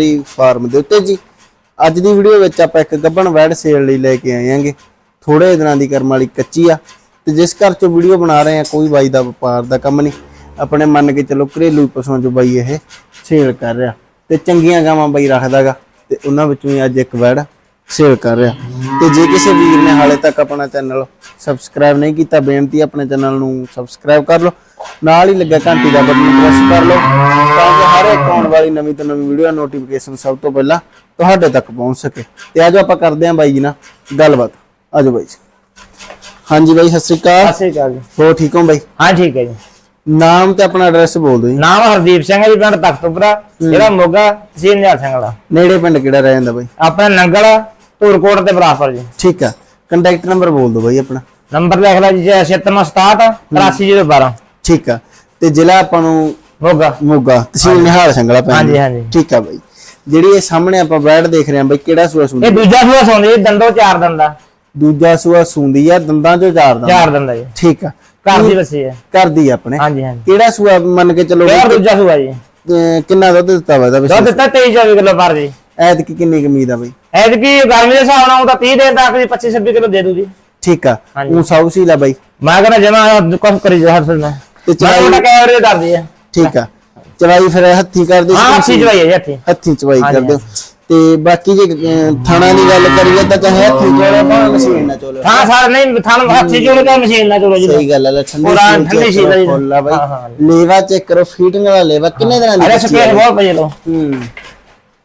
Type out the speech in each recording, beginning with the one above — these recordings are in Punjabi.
ਡੇਅਰੀ ਫਾਰਮ ਦੇ ਉੱਤੇ ਜੀ। ਅੱਜ ਦੀ ਵੀਡੀਓ ਵਿੱਚ ਆਪਾਂ ਇੱਕ ਗੱਬਣ ਵੈੜ ਸੇਲ ਲਈ ਲੈ ਕੇ ਆਏ ਆਂਗੇ। ਥੋੜੇ ਦਿਨਾਂ ਦੀ ਕਰਮ ਵਾਲੀ ਕੱਚੀ ਆ। ਤੇ ਜਿਸ ਘਰ ਚੋਂ ਵੀਡੀਓ ਬਣਾ ਰਹੇ ਆ, ਕੋਈ ਬਾਈ ਦਾ ਵਪਾਰ ਦਾ ਕੰਮ ਨਹੀਂ। ਆਪਣੇ ਮੰਨ ਕੇ ਚੱਲੋ ਘਰੇਲੂ ਪਸ਼ੂਆਂ ਚੋਂ ਬਾਈ ਇਹ ਸੇਲ ਕਰ ਰਿਹਾ। ਤੇ ਚੰਗੀਆਂ ਗਾਵਾਂ ਬਾਈ ਰੱਖਦਾਗਾ। ਤੇ ਉਹਨਾਂ ਵਿੱਚੋਂ ਹੀ ਅੱਜ ਇੱਕ ਵੈੜ ਸੇਲ ਕਰ ਰਿਹਾ। ਤੇ ਜੇ ਕਿਸੇ ਵੀਰ ਨੇ ਹਾਲੇ ਤੱਕ ਆਪਣਾ ਚੈਨਲ ਸਬਸਕ੍ਰਾਈਬ ਨਹੀਂ ਕੀਤਾ, ਬੇਨਤੀ ਆਪਣੇ ਚੈਨਲ ਨੂੰ ਸਬਸਕ੍ਰਾਈਬ ਕਰ ਲਓ। ਨਾਲ ਹੀ ਲੱਗਾ ਘੰਟੀ ਦਾ ਬਟਨ ਪ੍ਰੈਸ ਕਰ ਲਓ। ਤਾਂ ਵਾਲੀ ਨਵੀਂ ਤੋਂ ਨਵੀਂ ਵੀਡੀਓ ਨੋਟੀਫਿਕੇਸ਼ਨ ਸਭ ਤੋਂ ਪਹਿਲਾਂ ਤੁਹਾਡੇ ਤੱਕ ਪਹੁੰਚ ਸਕੇ। ਤੇ ਆਜੋ ਆਪਾਂ ਕਰਦੇ ਹਾਂ ਬਾਈ ਜੀ ਨਾਲ ਗੱਲਬਾਤ। ਆਜੋ ਬਾਈ ਜੀ। ਹਾਂਜੀ ਬਾਈ ਸਤਿ ਸ਼੍ਰੀ ਅਕਾਲ। ਸਤਿ ਸ਼੍ਰੀ ਅਕਾਲ ਜੀ। ਹੋ ਠੀਕ ਹੋ ਬਾਈ? ਹਾਂ ਠੀਕ ਹੈ ਜੀ। ਨਾਮ ਤੇ ਆਪਣਾ ਐਡਰੈਸ ਬੋਲ ਦਿਓ ਜੀ। ਨਾਮ ਹਰਦੀਪ ਸਿੰਘ ਹੈ ਜੀ ਪਿੰਡ ਤਖਤਪੁਰਾ ਜਿਹੜਾ ਮੋਗਾ ਤਹਿਸੀਲ ਨਿਹਾਲ ਸਿੰਘ ਵਾਲਾ। ਨੇੜੇ ਪਿੰਡ ਕਿਹੜਾ ਰਹਿ ਜਾਂਦਾ ਬਾਈ? ਆਪਣਾ ਨੰਗਲ ਧੂਰਕੋਟ ਤੇ ਬਰਾਸਪੁਰ ਜੀ। ਠੀਕ ਆ ਕੰਟੈਕਟ ਨੰਬਰ ਬੋਲ ਦਿਓ ਬਾਈ ਆਪਣਾ। ਨੰਬਰ ਲਿਖ ਲੈ ਜੀ 7667 83012 ਠੀਕ ਆ ਤੇ ਜ਼ਿਲ੍ਹਾ ਆਪਾਂ ਨੂੰ ਮੋਗਾ। ਮੋਗਾ। ਤਹਿਸੀਲ ਨਿਹਾਲ ਸੰਗਲਾ ਪੈਂਦਾ ਹਾਂਜੀ, ਹਾਂਜੀ। ਠੀਕ ਆ ਬਾਈ। ਜਿਹੜੀ ਇਹ ਸਾਹਮਣੇ ਆਪਾਂ ਬੈਡ ਦੇਖ ਰਹੇ ਹਾਂ ਬਾਈ ਕਿਹੜਾ ਸੂਆ ਸੁੰਦੀ ਇਹ ਦੂਜਾ ਸੂਆ ਸੌਂਦੀ ਜੀ ਦੰਦੋ ਚਾਰ ਦੰਦਾ। ਦੂਜਾ ਸੂਆ ਸੁੰਦੀ ਆ ਦੰਦਾਂ ਚੋਂ ਚਾਰ ਦਾ ਚਾਰ ਦੰਦਾ ਜੀ। ਠੀਕ ਆ। ਘਰ ਦੀ ਹੈ ਕਰਦੀ ਆ। ਆਪਣੇ। ਹਾਂਜੀ ਹਾਂਜੀ। ਕਿਹੜਾ ਸੂਆ ਮੰਨ ਕੇ ਚੱਲੋ ਇਹ ਦੂਜਾ ਸੂਆ ਜੀ। ਅਹ ਕਿੰਨਾ ਦੁੱਧ ਦਿੱਤਾ ਵਾ ਇਹਦਾ ਦੁੱਧ ਦਿੱਤਾ 23 24 ਕਿਲੋ ਪਰ ਜੀ। ਐਤਕੀ ਕਿੰਨੀ ਕੁ ਉਮੀਦ ਆ ਬਾਈ? ਐਤਕੀ ਗਰਮੀ ਦੇ ਹਿਸਾਬ ਨਾਲ ਉਹ ਤਾਂ 30 ਦਿਨ ਤੱਕ ਦੀ 25 26 ਕਿਲੋ ਦੇ ਦੂ ਜੀ। ਠੀਕ ਆ। ਹਾਂਜੀ। ਉਹ ਸੌ ਸੀ ਲਾ ਬਾਈ। ਮੈਂ ਕਹਿੰਦਾ ਜਮਾ ਕੁਝ ਕਰੀ ਜਾ ਹਰ ਮੈਂ ਤੇ ਮੈਂ ਚਵਾਈ ਉਹਦਾ ਕੈਮਰੇ ਡਰਦੀ ਹੈ ਠੀਕ ਆ। ਚਵਾਈ ਫਿਰ ਹੱਥੀ ਕਰਦੇ ਹਾਂ ਅੱਛੀ ਜਵਾਈ ਹੈ ਜੀ ਹੱਥੀ। ਹੱਥੀ ਚਵਾਈ ਕਰਦੇ। ਤੇ ਬਾਕੀ ਜੇ ਥਣਾ ਦੀ ਗੱਲ ਕਰੀਏ ਤਾਂ ਚਾਹੇ ਹੱਥੀ ਚੋਲੇ ਭਾਵੇਂ ਮਸ਼ੀਨ ਨਾਲ ਚੋਲੇ ਹਾਂ ਸਰ ਨਹੀਂ ਥਣ ਹੱਥੀ ਕੇ ਮਸ਼ੀਨ ਨਾਲ ਜੋੜੋ ਜੀ। ਸਹੀ ਗੱਲ ਹੈ ਠੰਡੀ ਸੀਲ ਠੰਡੀ ਹੈ ਜੀ। ਆ ਬਾਈ। ਲੇਵਾ ਚੈੱਕ ਕਰੋ ਫੀਟਿੰਗ ਵਾਲਾ ਲੇਵਾ ਕਿੰਨੇ ਦਿਨਾਂ ਦੀ ਅਰੇ ਸਪੇਸ ਬਹੁਤ ਪਈ ਲੋ ਹੂੰ।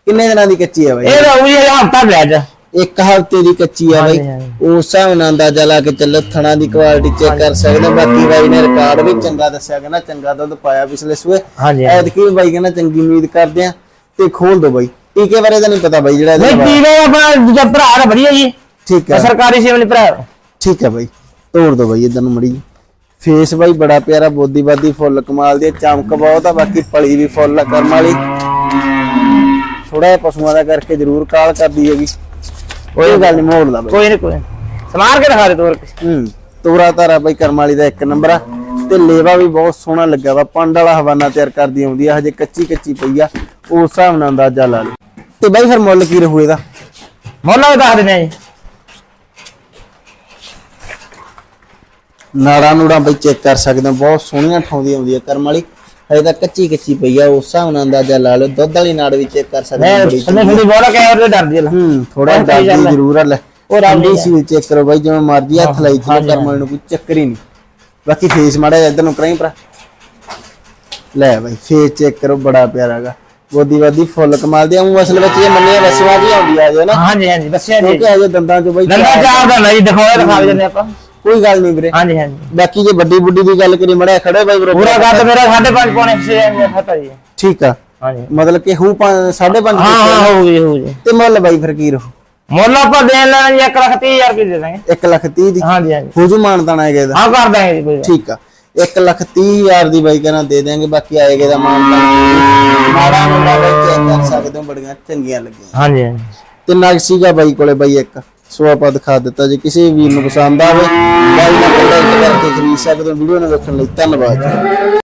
ਕਿੰਨੇ ਦਿਨਾਂ ਦੀ ਕੱਚੀ ਹੈ ਬਾਈ? ਇਹ ਤਾਂ ਉਹੀ ਹਫਤਾ ਅੱਜ। ਇੱਕ ਹਫ਼ਤੇ ਦੀ ਕੱਚੀ ਆ ਬਾਈ। ਉਸ ਹਿਸਾਬ ਨਾਲ ਅੰਦਾਜ਼ਾ ਲਾ ਕੇ ਚੱਲੋ ਥਣਾ ਦੀ ਕੁਆਲਿਟੀ ਚੈੱਕ ਕਰ ਸਕਦੇ ਹੋ। ਬਾਕੀ ਬਾਈ ਨੇ ਰਿਕਾਰਡ ਵੀ ਚੰਗਾ ਦੱਸਿਆ ਕਹਿੰਦਾ ਚੰਗਾ ਦੁੱਧ ਪਾਇਆ ਪਿਛਲੇ ਸੂਏ। ਐਤਕੀ ਬਾਈ ਕਹਿੰਦਾ ਚੰਗੀ ਉਮੀਦ ਕਰਦੇ ਆ ਤੇ ਖੋਲ ਦੋ ਬਾਈ। ਟੀਕੇ ਬਾਰੇ ਤਾਂ ਨਹੀਂ ਪਤਾ ਬਾਈ ਜਿਹੜਾ ਨਹੀਂ। ਟੀਵੇ ਆਪਣਾ ਦੂਜਾ ਭਰਾ ਦਾ ਵਧੀਆ ਜੀ। ਠੀਕ ਆ। ਸਰਕਾਰੀ ਸੇਵ ਲਈ ਭਰਾ। ਠੀਕ ਆ ਬਾਈ। ਤੋੜ ਦੋ ਬਾਈ ਇਧਰ ਨੂੰ ਮੜੀ ਫੇਸ ਬਾਈ ਬੜਾ ਪਿਆਰਾ ਬੋਦੀ ਬਾਦੀ ਫੁੱਲ ਕਮਾਲ ਦੀ ਚਮਕ ਬਹੁਤ ਆ ਬਾਕੀ ਪਲੀ ਵੀ ਫੁੱਲ ਕਰਮ ਵਾਲੀ। ਥੋੜਾ ਜਿਹਾ ਪਸ਼ੂਆਂ ਦਾ ਕਰਕੇ ਜ਼ਰੂਰ ਕਾਲ ਕਰਦੀ ਹੈਗੀ। ਕੋਈ ਗੱਲ ਨਹੀਂ ਮੋੜ ਲਾ ਬਾਈ। ਕੋਈ ਨਹੀਂ ਕੋਈ। ਸਮਾਰ ਕੇ ਦਿਖਾ ਦੇ ਤੋਰ ਕੇ ਹੂੰ ਤੋਰਾ ਤਾਰਾ ਬਾਈ ਕਰਮ ਵਾਲੀ ਦਾ ਇੱਕ ਨੰਬਰ ਆ। ਤੇ ਲੇਵਾ ਵੀ ਬਹੁਤ ਸੋਹਣਾ ਲੱਗਾ ਵਾ ਪੰਡ ਵਾਲਾ ਹਵਾਨਾ ਤਿਆਰ ਕਰਦੀ ਆਉਂਦੀ ਆ ਹਜੇ ਕੱਚੀ ਕੱਚੀ ਪਈ ਆ ਉਸ ਹਿਸਾਬ ਨਾਲ ਅੰਦਾਜ਼ਾ ਲਾ ਲਓ। ਤੇ ਬਾਈ ਫਿਰ ਮੁੱਲ ਕੀ ਰਹੂ ਇਹਦਾ? ਮੋਲਾ ਵੀ ਦੱਸ ਦਿੰਦੇ ਆ ਜੀ। ਨਾੜਾ ਨੂੜਾ ਬਈ ਚੈੱਕ ਕਰ ਸਕਦੇ ਹੋ ਬਹੁਤ ਸੋਹਣੀਆਂ ਠਾਉਂਦੀ ਆਉਂਦੀ ਆ ਕਰਮ ਵਾਲੀ। ਹਜੇ ਤਾਂ ਕੱਚੀ ਕੱਚੀ ਪਈ ਆ ਉਸ ਹਿਸਾਬ ਨਾਲ ਅੰਦਾਜ਼ਾ ਲਾ ਲਓ ਦੁੱਧ ਵਾਲੀ ਨਾੜ ਵੀ ਚੈੱਕ ਕਰ ਸਕਦੇ ਹੋ ਮੈਂ ਥੋੜੀ ਬੋਲਾ ਕੈਮਰੇ ਤੇ ਡਰਦੀ ਹੈ ਹੂੰ ਥੋੜਾ ਡਰਦੀ ਹੈ। ਜ਼ਰੂਰ ਆ ਲੈ। ਉਹ ਠੰਡੀ ਸੀ ਚੈੱਕ ਕਰੋ ਬਾਈ ਜਿਵੇਂ ਮਰਜ਼ੀ ਹੱਥ ਲਾਈ ਹਾਂਜੀ, ਕਰਮ ਨੂੰ ਕੋਈ ਚੱਕਰ ਹੀ ਨਹੀਂ। ਬਾਕੀ ਫੇਸ ਮਾੜਾ ਜਿਹਾ ਇੱਧਰ ਨੂੰ ਕਰਾਈ ਭਰਾ। ਲੈ ਬਾਈ ਫੇਸ ਚੈੱਕ ਕਰੋ ਬੜਾ ਪਿਆਰਾ ਗਾ। ਗੋਦੀ ਵਾਦੀ ਫੁੱਲ ਕਮਾਲ ਦੀ ਉਹ ਅਸਲ ਵਿੱਚ ਇਹ ਮੰਨਿਆ ਵਸਵਾ ਆਉਂਦੀ ਆ ਜੋ ਨਾ? ਹਾਂਜੀ ਹਾਂਜੀ ਦੱਸਿਆ ਜੀ ਕਿਉਂਕਿ ਅਜੇ ਦੰਦਾਂ ਚੋਂ ਬਾਈ ਦੰਦਾ ਚਾਰ ਦਾ ਜੀ ਦਿਖਾਓ ਦਿਖਾ ਦਿੰਦੇ ਆਪਾਂ। ਕੋਈ ਗੱਲ ਨਹੀਂ ਵੀਰੇ। ਹਾਂਜੀ ਹਾਂਜੀ। ਬਾਕੀ ਜੇ ਵੱਡੀ ਬੁੱਢੀ ਦੀ ਗੱਲ ਕਰੀ ਮੜਿਆ ਖੜੇ ਬਾਈ ਬਰੋ। ਪੂਰਾ ਕੱਦ ਮੇਰਾ 5.5 ਪੌਣੇ 6 ਇੰਚ ਫਤਾ ਜੀ ਠੀਕ ਆ। ਹਾਂਜੀ। ਮਤਲਬ ਕਿ ਹੂ 5.5 ਹਾਂ ਹਾਂ ਹੋ ਗਈ ਹੋ ਗਈ ਤੇ ਮੁੱਲ ਬਾਈ ਫਿਰ ਕੀ ਰਹੂ? ਮੁੱਲ ਆਪਾਂ ਦੇਣ ਲੈਣਾ ਜੀ 1 ਲੱਖ 30 ਹਜ਼ਾਰ ਰੁਪਏ ਦੇ ਦਾਂਗੇ। 1 ਲੱਖ 30 ਦੀ? ਹਾਂਜੀ ਹਾਂਜੀ। ਹੁਜੂ ਮਾਨਤਾਣਾ ਹੈਗਾ ਇਹਦਾ। ਹਾਂ ਕਰ ਦਾਂਗੇ ਜੀ। ਠੀਕ ਆ। 1 ਲੱਖ 30 ਹਜ਼ਾਰ ਦੀ ਬਾਈ ਕਹਿੰਦਾ ਦੇ ਦੇਾਂਗੇ ਬਾਕੀ ਆਏਗੇ ਦਾ ਮਾਨਤਾਣਾ ਮਾੜਾ ਮੁੰਡਾ ਬਾਈ ਚੈੱਕ ਕਰ ਸਕਦੇ ਹੋ ਬੜੀਆਂ ਚੰਗੀਆਂ ਲੱਗੀਆਂ। ਹਾਂਜੀ ਹਾਂਜੀ। ਤੇ ਨਗ ਸੀਗਾ ਬਾਈ ਕੋਲੇ ਬਾਈ ਇੱਕ। ਸੋ ਆਪਾਂ ਦਿਖਾ ਦਿੱਤਾ ਜੇ ਕਿਸੇ ਵੀਰ ਨੂੰ ਪਸੰਦ ਆਵੇ ਬਾਈ ਨਾਲ ਕੰਟੈਕਟ ਕਰਕੇ ਖਰੀਦ ਸਕਦੇ ਹੋ। ਵੀਡੀਓ ਨੂੰ ਵੇਖਣ ਲਈ ਧੰਨਵਾਦ